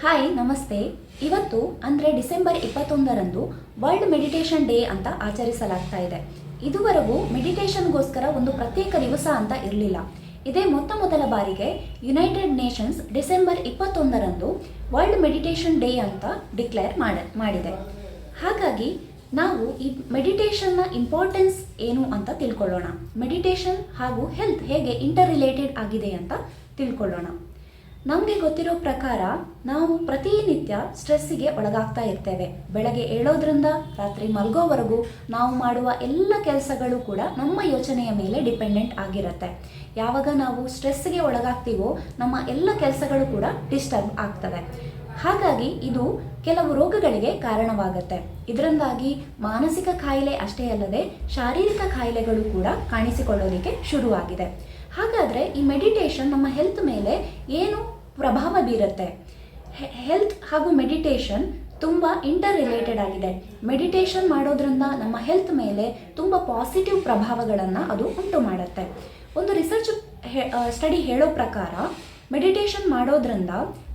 Hi ನಮಸ್ತೆ. ಇವತ್ತು ಅಂದರೆ ಡಿಸೆಂಬರ್ ಇಪ್ಪತ್ತೊಂದರಂದು ವರ್ಲ್ಡ್ ಮೆಡಿಟೇಷನ್ ಡೇ ಅಂತ ಆಚರಿಸಲಾಗ್ತಾ ಇದೆ. ಇದುವರೆಗೂ ಮೆಡಿಟೇಷನ್ಗೋಸ್ಕರ ಒಂದು ಪ್ರತ್ಯೇಕ ದಿವಸ ಅಂತ ಇರಲಿಲ್ಲ. ಇದೇ ಮೊತ್ತ ಮೊದಲ ಬಾರಿಗೆ ಯುನೈಟೆಡ್ ನೇಷನ್ಸ್ ಡಿಸೆಂಬರ್ ಇಪ್ಪತ್ತೊಂದರಂದು ವರ್ಲ್ಡ್ ಮೆಡಿಟೇಷನ್ ಡೇ ಅಂತ ಡಿಕ್ಲೇರ್ ಮಾಡ, ಮಾಡಿದೆ. ಹಾಗಾಗಿ ನಾವು ಈ ಮೆಡಿಟೇಷನ್ನ ಇಂಪಾರ್ಟೆನ್ಸ್ ಏನು ಅಂತ ತಿಳ್ಕೊಳ್ಳೋಣ. ಮೆಡಿಟೇಷನ್ ಹಾಗೂ ಹೆಲ್ತ್ ಹೇಗೆ ಇಂಟರ್ ರಿಲೇಟೆಡ್ ಆಗಿದೆ ಅಂತ ತಿಳ್ಕೊಳ್ಳೋಣ. ನಮಗೆ ಗೊತ್ತಿರೋ ಪ್ರಕಾರ ನಾವು ಪ್ರತಿನಿತ್ಯ ಸ್ಟ್ರೆಸ್ಸಿಗೆ ಒಳಗಾಗ್ತಾ ಇರ್ತೇವೆ. ಬೆಳಗ್ಗೆ ಏಳೋದ್ರಿಂದ ರಾತ್ರಿ ಮಲಗೋವರೆಗೂ ನಾವು ಮಾಡುವ ಎಲ್ಲ ಕೆಲಸಗಳು ಕೂಡ ನಮ್ಮ ಯೋಚನೆಯ ಮೇಲೆ ಡಿಪೆಂಡೆಂಟ್ ಆಗಿರುತ್ತೆ. ಯಾವಾಗ ನಾವು ಸ್ಟ್ರೆಸ್ಸಿಗೆ ಒಳಗಾಗ್ತೀವೋ ನಮ್ಮ ಎಲ್ಲ ಕೆಲಸಗಳು ಕೂಡ ಡಿಸ್ಟರ್ಬ್ ಆಗ್ತವೆ. ಹಾಗಾಗಿ ಇದು ಕೆಲವು ರೋಗಗಳಿಗೆ ಕಾರಣವಾಗುತ್ತೆ. ಇದರಿಂದಾಗಿ ಮಾನಸಿಕ ಕಾಯಿಲೆ ಅಷ್ಟೇ ಅಲ್ಲದೆ ಶಾರೀರಿಕ ಕಾಯಿಲೆಗಳು ಕೂಡ ಕಾಣಿಸಿಕೊಳ್ಳೋದಕ್ಕೆ ಶುರುವಾಗಿದೆ. ಹಾಗಾದರೆ ಈ ಮೆಡಿಟೇಷನ್ ನಮ್ಮ ಹೆಲ್ತ್ ಮೇಲೆ ಏನು ಪ್ರಭಾವ ಬೀರುತ್ತೆ? ಹೆಲ್ತ್ ಹಾಗೂ ಮೆಡಿಟೇಷನ್ ತುಂಬ ಇಂಟರ್ ರಿಲೇಟೆಡ್ ಆಗಿದೆ. ಮೆಡಿಟೇಷನ್ ಮಾಡೋದ್ರಿಂದ ನಮ್ಮ ಹೆಲ್ತ್ ಮೇಲೆ ತುಂಬ ಪಾಸಿಟಿವ್ ಪ್ರಭಾವಗಳನ್ನು ಅದು ಉಂಟು ಮಾಡುತ್ತೆ. ಒಂದು ರಿಸರ್ಚ್ ಸ್ಟಡಿ ಹೇಳೋ ಪ್ರಕಾರ ಮೆಡಿಟೇಷನ್ ಮಾಡೋದ್ರಿಂದ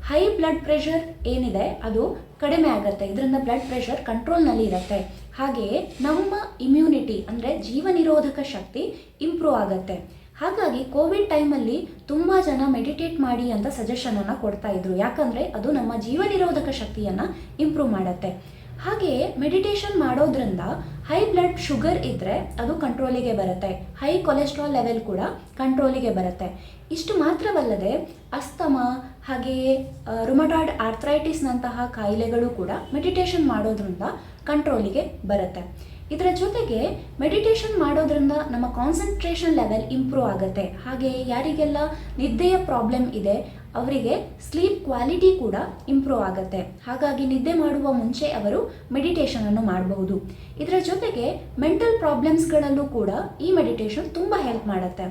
ಹೈ ಬ್ಲಡ್ ಪ್ರೆಷರ್ ಏನಿದೆ ಅದು ಕಡಿಮೆ ಆಗುತ್ತೆ. ಇದರಿಂದ ಬ್ಲಡ್ ಪ್ರೆಷರ್ ಕಂಟ್ರೋಲ್ನಲ್ಲಿ ಇರುತ್ತೆ. ಹಾಗೆಯೇ ನಮ್ಮ ಇಮ್ಯುನಿಟಿ ಅಂದರೆ ಜೀವನಿರೋಧಕ ಶಕ್ತಿ ಇಂಪ್ರೂವ್ ಆಗುತ್ತೆ. ಹಾಗಾಗಿ ಕೋವಿಡ್ ಟೈಮಲ್ಲಿ ತುಂಬ ಜನ ಮೆಡಿಟೇಟ್ ಮಾಡಿ ಅಂತ ಸಜೆಷನನ್ನು ಕೊಡ್ತಾ ಇದ್ರು. ಯಾಕಂದರೆ ಅದು ನಮ್ಮ ಜೀವನಿರೋಧಕ ಶಕ್ತಿಯನ್ನು ಇಂಪ್ರೂವ್ ಮಾಡುತ್ತೆ. ಹಾಗೆಯೇ ಮೆಡಿಟೇಷನ್ ಮಾಡೋದ್ರಿಂದ ಹೈ ಬ್ಲಡ್ ಶುಗರ್ ಇದ್ದರೆ ಅದು ಕಂಟ್ರೋಲಿಗೆ ಬರುತ್ತೆ. ಹೈ ಕೊಲೆಸ್ಟ್ರಾಲ್ ಲೆವೆಲ್ ಕೂಡ ಕಂಟ್ರೋಲಿಗೆ ಬರುತ್ತೆ. ಇಷ್ಟು ಮಾತ್ರವಲ್ಲದೆ ಅಸ್ತಮ ಹಾಗೆಯೇ ರುಮಟಾಡ್ ಆರ್ಥ್ರೈಟಿಸ್ನಂತಹ ಕಾಯಿಲೆಗಳು ಕೂಡ ಮೆಡಿಟೇಷನ್ ಮಾಡೋದ್ರಿಂದ ಕಂಟ್ರೋಲಿಗೆ ಬರುತ್ತೆ. ಇದರ ಜೊತೆಗೆ ಮೆಡಿಟೇಷನ್ ಮಾಡೋದ್ರಿಂದ ನಮ್ಮ ಕಾನ್ಸಂಟ್ರೇಷನ್ ಲೆವೆಲ್ ಇಂಪ್ರೂವ್ ಆಗುತ್ತೆ. ಹಾಗೆ ಯಾರಿಗೆಲ್ಲ ನಿದ್ದೆಯ ಪ್ರಾಬ್ಲಮ್ ಇದೆ, ಅವರಿಗೆ ಸ್ಲೀಪ್ ಕ್ವಾಲಿಟಿ ಕೂಡ ಇಂಪ್ರೂವ್ ಆಗುತ್ತೆ. ಹಾಗಾಗಿ ನಿದ್ದೆ ಮಾಡುವ ಮುಂಚೆ ಅವರು ಮೆಡಿಟೇಷನನ್ನು ಮಾಡಬಹುದು. ಇದರ ಜೊತೆಗೆ ಮೆಂಟಲ್ ಪ್ರಾಬ್ಲಮ್ಸ್ಗಳಲ್ಲೂ ಕೂಡ ಈ ಮೆಡಿಟೇಷನ್ ತುಂಬ ಹೆಲ್ಪ್ ಮಾಡುತ್ತೆ.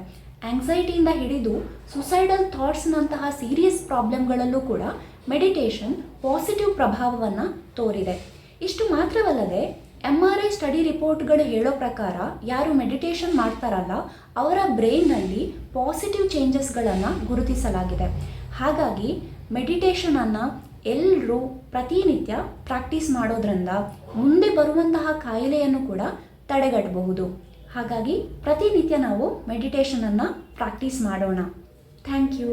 ಆಂಗ್ಸೈಟಿಯಿಂದ ಹಿಡಿದು ಸುಸೈಡಲ್ ಥಾಟ್ಸ್ನಂತಹ ಸೀರಿಯಸ್ ಪ್ರಾಬ್ಲಮ್ಗಳಲ್ಲೂ ಕೂಡ ಮೆಡಿಟೇಷನ್ ಪಾಸಿಟಿವ್ ಪ್ರಭಾವವನ್ನು ತೋರಿದೆ. ಇಷ್ಟು ಮಾತ್ರವಲ್ಲದೆ ಎಂ ಆರ್ ಐ ಸ್ಟಡಿ ರಿಪೋರ್ಟ್ಗಳು ಹೇಳೋ ಪ್ರಕಾರ ಯಾರು ಮೆಡಿಟೇಷನ್ ಮಾಡ್ತಾರಲ್ಲ, ಅವರ ಬ್ರೈನ್ನಲ್ಲಿ ಪಾಸಿಟಿವ್ ಚೇಂಜಸ್ಗಳನ್ನು ಗುರುತಿಸಲಾಗಿದೆ. ಹಾಗಾಗಿ ಮೆಡಿಟೇಷನನ್ನು ಎಲ್ಲರೂ ಪ್ರತಿನಿತ್ಯ ಪ್ರಾಕ್ಟೀಸ್ ಮಾಡೋದ್ರಿಂದ ಮುಂದೆ ಬರುವಂತಹ ಕಾಯಿಲೆಯನ್ನು ಕೂಡ ತಡೆಗಟ್ಟಬಹುದು. ಹಾಗಾಗಿ ಪ್ರತಿನಿತ್ಯ ನಾವು ಮೆಡಿಟೇಷನನ್ನು ಪ್ರಾಕ್ಟೀಸ್ ಮಾಡೋಣ. Thank you